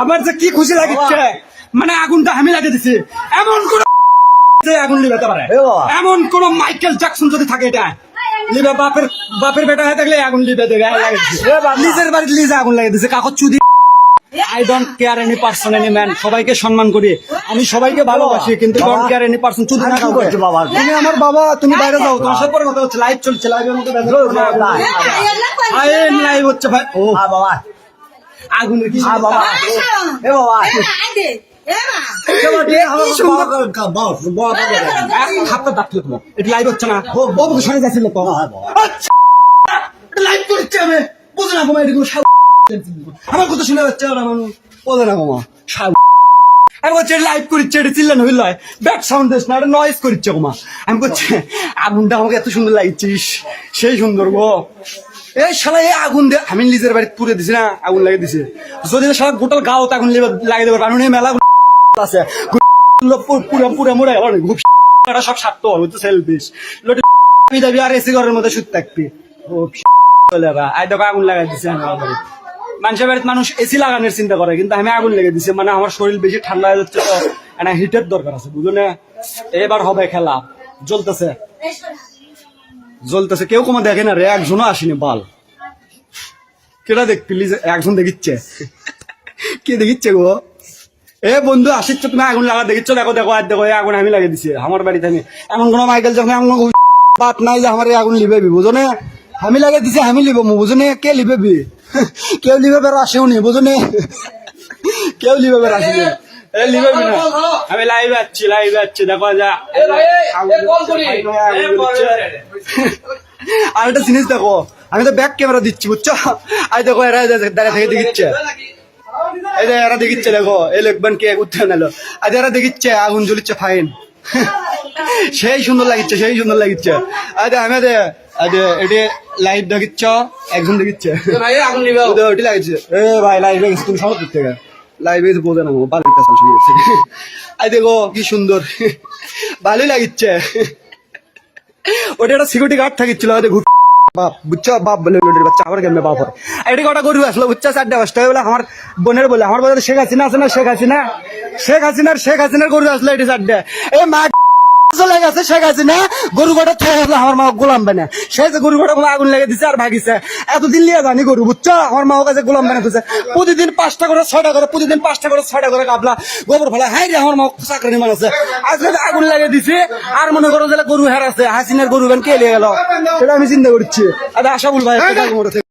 আমার যে কি খুশি লাগিচ্ছে মানে আগুনটা আমি লাগিয়ে দিছি। এমন কোন আগুন লিবাতে পারে। এমন কোন মাইকেল জ্যাকসন যদি থাকে এটা লিবা বাপের বাপের বেটা হয়ে থাকলে আগুন লিবে দেবে নিজের বাড়িতে লিজে আগুন লাগিয়ে দিছে কাকত চুদি I don't care any person any man সবাইকে সম্মান করি। আমি সবাইকে ভালোবাসি কিন্তু। ডোন্ট কেয়ার এনি পার্সন চুদি না কাউকে। বাবা? তুমি আমার বাবা তুমি বাইরে যাও। তোমার সাথে পরে কথা হচ্ছে। লাইভ চলছে। লাইভের মধ্যে হও না। আইন লাইভ হচ্ছে ভাই। ও। হ্যাঁ বাবা। আগুনের কি হ্যাঁ বাবা। এ বাবা। লাইভ হচ্ছে না। যাচ্ছিল তো। আচ্ছা। লাইভ করছে আমি। বুঝে না তোমার এরকম সাউ আমি নয়েজ বলছি, আগুনটা আমাকে এত সুন্দর লাগছিস সেই সুন্দর গো। এই শালা আগুন আমি নিজের বাড়িতে পুরে দিছি না, আগুন লাগিয়ে দিছি। যদি শালা গোটাল গাও আগুন লাগিয়ে দেবে কারণ মেলা আছে। পুরো সব স্বার্থ হচ্ছে সেলফিশ লোটে আর এসি ঘরের মধ্যে শুতে থাকবি। ও আগুন লাগাই দিছে আমার বাড়ি মানুষের বাড়িতে মানুষ এসি লাগানোর চিন্তা করে, কিন্তু আমি আগুন লেগে দিছি। মানে আমার শরীর বেশি ঠান্ডা হয়ে যাচ্ছে তো একটা হিটের দরকার আছে বুঝলো না এবার হবে খেলা। জ্বলতেছে। জ্বলতেছে, কেউ কোনো দেখে না রে, একজনও আসেনি, বাল। কেটা দেখ প্লিজ একজন দেখিচ্ছে। কে দেখিচ্ছে গো? এ বন্ধু, আসিচ্ছ, তুমি আগুন লাগা দেখিচ্ছ, দেখো দেখো, আর দেখো আগুন আমি লাগিয়ে দিছি, আমার বাড়িতে আমি। এমন কোনো মাইকেল যখন এমন বাত নাই যে আমার আগুন লিবেবি বুঝো না আমি লাগিয়ে দিছি আমি লিব মো বুঝো না কে লিবেবি কেউ লিবে বের আসেও নি বুঝো না কেউ লিবে বের আসেনি এ লিবেবি না। আমি লাইভে আছি লাইভে আছি দেখো যা। আর একটা জিনিস দেখো আমি তো ব্যাক ক্যামেরা দিচ্ছি বুঝছ? আই দেখো এরা দাঁড়িয়ে থেকে দেখিচ্ছে। এই যে এরা দেখিচ্ছে দেখো এই লোকবান কে উঠে নিল। আজ এরা দেখিচ্ছে আগুন জ্বলিচ্ছে ফাইন সেই সুন্দর লাগিচ্ছে সেই সুন্দর লাগিচ্ছে। আজ আমি এটি লাইভ দেখিচ্ছ একজন দেখিচ্ছে। ওদের ওটি লাগিচ্ছে এ ভাই লাইভ লাগিচ্ছে তুমি সব থেকে। লাইভে বোঝে না ভালো আই দেখো কি সুন্দর। ভালোই লাগিচ্ছে। ওটা একটা সিকিউরিটি গার্ড থাকিচ্ছিল হয়তো ঘুর বাপ বুঝছ? বাপ বলে লোটের বাচ্চা আবার কেমনে বাপ হয়? এটি কটা গরু আসলো বুঝছ? চারটে পাঁচটা বলে আমার বোনের বলে আমার বলে শেখ হাসিনা আছে না শেখ হাসিনা? শেখ হাসিনার শেখ হাসিনার গরু আসলো এটি চারটে। এ মা চলে গেছে শেখ হাসিনা গরু থেকে আমার মা গোলাম বানে সে যে গরু আগুন লেগে দিছে আর ভাগিছে। এতদিন লিয়ে জানি গরু বুঝছ? আমার মা কাছে গোলাম বানে প্রতিদিন পাঁচটা করে ছয়টা করে প্রতিদিন পাঁচটা করে ছয়টা করে কাবলা গোবর ফেলা হাই রে আমার মা চাকরি মান আছে আজকে আগুন লাগে দিছে আর মনে করো যে গরু হেরাছে হাসিনার গরু বেন কে লিয়ে গেল? সেটা আমি চিন্তা করছি। আরে ভাই একটা কাজ করেছে